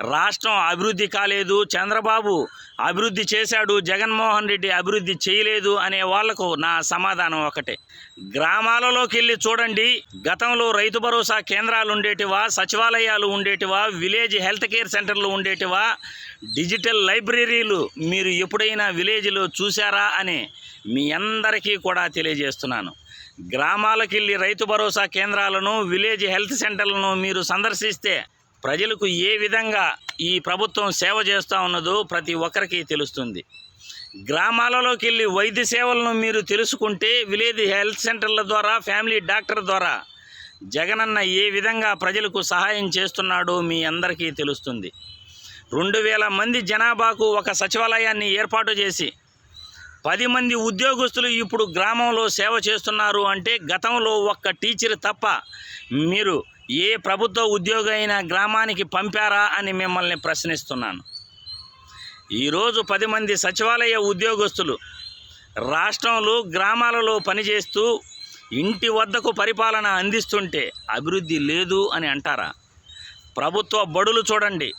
రాష్ట్రం అభివృద్ధి కాలేదు చంద్రబాబు అభివృద్ధి చేశాడు జగన్మోహన్ రెడ్డి అభివృద్ధి చేయలేదు అనే వాళ్ళకు నా సమాధానం ఒకటే. గ్రామాలలోకి వెళ్ళి చూడండి గతంలో రైతు భరోసా కేంద్రాలు ఉండేటివా సచివాలయాలు ఉండేటివా విలేజ్ హెల్త్ కేర్ సెంటర్లు ఉండేటివా డిజిటల్ లైబ్రరీలు మీరు ఎప్పుడైనా విలేజ్లో చూసారా అని మీ అందరికీ కూడా తెలియజేస్తున్నాను. గ్రామాలకు వెళ్ళి రైతు భరోసా కేంద్రాలను విలేజ్ హెల్త్ సెంటర్లను మీరు సందర్శిస్తే ప్రజలకు ఏ విధంగా ఈ ప్రభుత్వం సేవ చేస్తూ ఉన్నదో ప్రతి ఒక్కరికి తెలుస్తుంది. గ్రామాలలోకి వెళ్ళి వైద్య సేవలను మీరు తెలుసుకుంటే విలేజ్ హెల్త్ సెంటర్ల ద్వారా ఫ్యామిలీ డాక్టర్ ద్వారా జగనన్న ఏ విధంగా ప్రజలకు సహాయం చేస్తున్నాడో మీ అందరికీ తెలుస్తుంది. రెండు వేల మంది జనాభాకు ఒక సచివాలయాన్ని ఏర్పాటు చేసి పది మంది ఉద్యోగస్తులు ఇప్పుడు గ్రామంలో సేవ చేస్తున్నారు అంటే గతంలో ఒక్క టీచర్ తప్ప మీరు ఏ ప్రభుత్వ ఉద్యోగి అయినా గ్రామానికి పంపారా అని మిమ్మల్ని ప్రశ్నిస్తున్నాను. ఈరోజు పది మంది సచివాలయ ఉద్యోగస్తులు రాష్ట్రంలో గ్రామాలలో పనిచేస్తూ ఇంటి వద్దకు పరిపాలన అందిస్తుంటే అభివృద్ధి లేదు అని అంటారా? ప్రభుత్వ బడులు చూడండి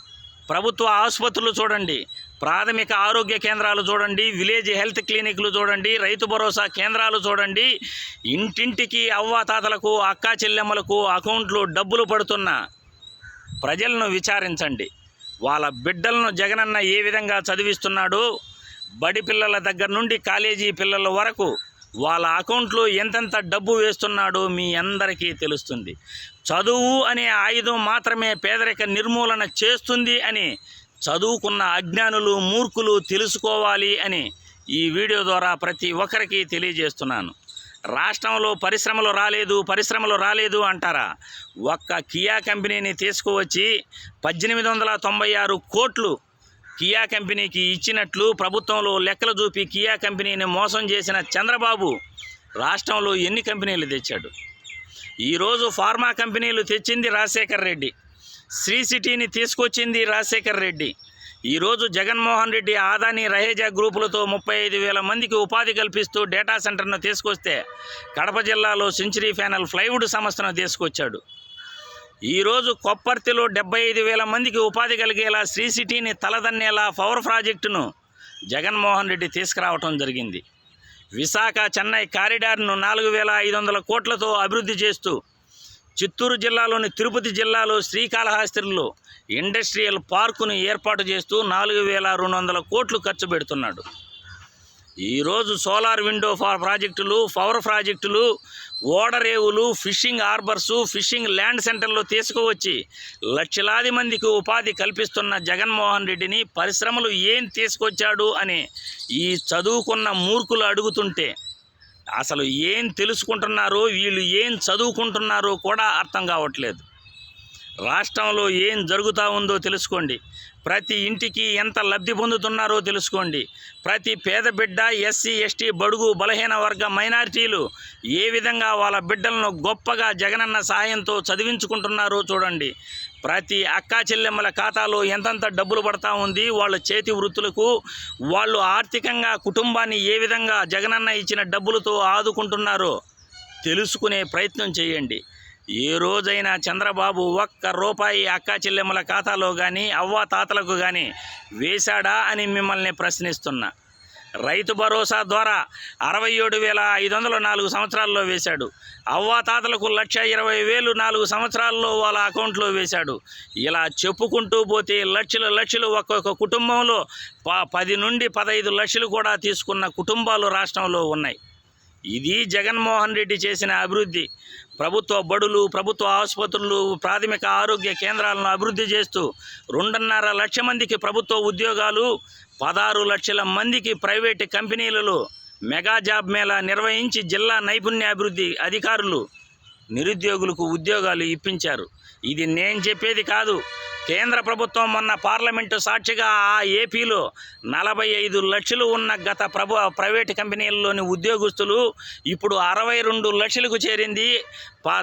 ప్రభుత్వ ఆసుపత్రులు చూడండి ప్రాథమిక ఆరోగ్య కేంద్రాలు చూడండి విలేజ్ హెల్త్ క్లినిక్లు చూడండి రైతు భరోసా కేంద్రాలు చూడండి. ఇంటింటికి అవ్వాతాతలకు అక్కా చెల్లెమ్మలకు అకౌంట్లో డబ్బులు పడుతున్న ప్రజలను విచారించండి. వాళ్ళ బిడ్డలను జగనన్న ఏ విధంగా చదివిస్తున్నాడో బడి పిల్లల దగ్గర నుండి కాలేజీ పిల్లల వరకు వాళ్ళ అకౌంట్లో ఎంతెంత డబ్బు వేస్తున్నాడో మీ అందరికీ తెలుస్తుంది. చదువు అనే ఆయుధం మాత్రమే పేదరిక నిర్మూలన చేస్తుంది అని చదువుకున్న అజ్ఞానులు మూర్ఖులు తెలుసుకోవాలి అని ఈ వీడియో ద్వారా ప్రతి ఒక్కరికి తెలియజేస్తున్నాను. రాష్ట్రంలో పరిశ్రమలు రాలేదు పరిశ్రమలు రాలేదు అంటారా? ఒక్క కియా కంపెనీని తీసుకువచ్చి పద్దెనిమిది వందల తొంభై ఆరు కోట్లు కియా కంపెనీకి ఇచ్చినట్లు ప్రభుత్వంలో లెక్కలు చూపి కియా కంపెనీని మోసం చేసిన చంద్రబాబు రాష్ట్రంలో ఎన్ని కంపెనీలు తెచ్చాడు? ఈరోజు ఫార్మా కంపెనీలు తెచ్చింది రాజశేఖర్ రెడ్డి. శ్రీ సిటీని తీసుకొచ్చింది రాజశేఖర్ రెడ్డి. ఈరోజు జగన్మోహన్ రెడ్డి ఆదాని రహేజా గ్రూపులతో ముప్పై ఐదు వేల మందికి ఉపాధి కల్పిస్తూ డేటా సెంటర్ను తీసుకొస్తే కడప జిల్లాలో సెంచరీ ఫ్యానల్ ఫ్లైవుడ్ సంస్థను తీసుకొచ్చాడు. ఈరోజు కొప్పర్తిలో డెబ్బై ఐదు వేల మందికి ఉపాధి కలిగేలా శ్రీ సిటీని తలదన్నేలా పవర్ ప్రాజెక్టును జగన్మోహన్ రెడ్డి తీసుకురావటం జరిగింది. విశాఖ చెన్నై కారిడార్ను నాలుగు వేల ఐదు వందల కోట్లతో అభివృద్ధి చేస్తూ చిత్తూరు జిల్లాలోని తిరుపతి జిల్లాలో శ్రీకాళహస్తిలో ఇండస్ట్రియల్ పార్కును ఏర్పాటు చేస్తూ నాలుగు వేల రెండు వందల కోట్లు ఖర్చు పెడుతున్నాడు. ఈరోజు సోలార్ విండో ప్రాజెక్టులు పవర్ ప్రాజెక్టులు ఓడరేవులు ఫిషింగ్ హార్బర్సు ఫిషింగ్ ల్యాండ్ సెంటర్లో తీసుకువచ్చి లక్షలాది మందికి ఉపాధి కల్పిస్తున్న జగన్మోహన్ రెడ్డిని పరిశ్రమలు ఏం తీసుకొచ్చాడు అని ఈ చదువుకున్న మూర్ఖులు అడుగుతుంటే అసలు ఏం తెలుసుకుంటున్నారో వీళ్ళు ఏం చదువుకుంటున్నారో కూడా అర్థం కావట్లేదు. రాష్ట్రంలో ఏం జరుగుతూ ఉందో తెలుసుకోండి. ప్రతి ఇంటికి ఎంత లబ్ధి పొందుతున్నారో తెలుసుకోండి. ప్రతి పేద బిడ్డ ఎస్సీ ఎస్టీ బడుగు బలహీన వర్గ మైనారిటీలు ఏ విధంగా వాళ్ళ బిడ్డలను గొప్పగా జగనన్న సహాయంతో చదివించుకుంటున్నారో చూడండి. ప్రతి అక్కా చెల్లెమ్మల ఖాతాలో ఎంతంత డబ్బులు పడతా ఉంది? వాళ్ళ చేతి వృత్తులకు వాళ్ళు ఆర్థికంగా కుటుంబాన్ని ఏ విధంగా జగనన్న ఇచ్చిన డబ్బులతో ఆదుకుంటున్నారో తెలుసుకునే ప్రయత్నం చేయండి. ఏ రోజైనా చంద్రబాబు ఒక్క రూపాయి అక్కా చెల్లెమ్మల ఖాతాలో కానీ అవ్వ తాతలకు కానీ వేశాడా అని మిమ్మల్ని ప్రశ్నిస్తున్నా. రైతు భరోసా ద్వారా అరవై ఏడు వేల ఐదు వందలు నాలుగు సంవత్సరాల్లో వేశాడు. అవ్వాతాతలకు లక్ష ఇరవై వేలు నాలుగు సంవత్సరాల్లో వాళ్ళ అకౌంట్లో వేశాడు. ఇలా చెప్పుకుంటూ పోతే లక్షలు లక్షలు ఒక్కొక్క కుటుంబంలో ప పది నుండి పదహైదు లక్షలు కూడా తీసుకున్న కుటుంబాలు రాష్ట్రంలో ఉన్నాయి. ఇది జగన్మోహన్ రెడ్డి చేసిన అభివృద్ధి. ప్రభుత్వ బడులు ప్రభుత్వ ఆసుపత్రులు ప్రాథమిక ఆరోగ్య కేంద్రాలను అభివృద్ధి చేస్తూ రెండున్నర లక్ష మందికి ప్రభుత్వ ఉద్యోగాలు పదహారు లక్షల మందికి ప్రైవేటు కంపెనీలలో మెగా జాబ్ మేళా నిర్వహించి జిల్లా నైపుణ్యాభివృద్ధి అధికారులు నిరుద్యోగులకు ఉద్యోగాలు ఇప్పించారు. ఇది నేను చెప్పేది కాదు. కేంద్ర ప్రభుత్వం మొన్న పార్లమెంటు సాక్షిగా ఆ ఏపీలో నలభై ఐదు లక్షలు ఉన్న గత ప్రభు ప్రైవేట్ కంపెనీల్లోని ఉద్యోగస్తులు ఇప్పుడు అరవై రెండు లక్షలకు చేరింది.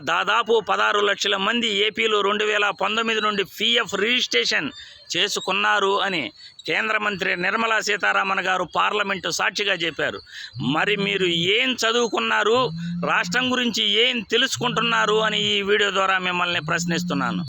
దాదాపు పదహారు లక్షల మంది ఏపీలో రెండు వేల పంతొమ్మిది నుండి పీఎఫ్ రిజిస్ట్రేషన్ చేసుకున్నారు అని కేంద్ర మంత్రి నిర్మలా సీతారామన్ గారు పార్లమెంటు సాక్షిగా చెప్పారు. మరి మీరు ఏం చదువుకున్నారు? రాష్ట్రం గురించి ఏం తెలుసుకుంటున్నారు? అని ఈ వీడియో ద్వారా మిమ్మల్ని ప్రశ్నిస్తున్నాను.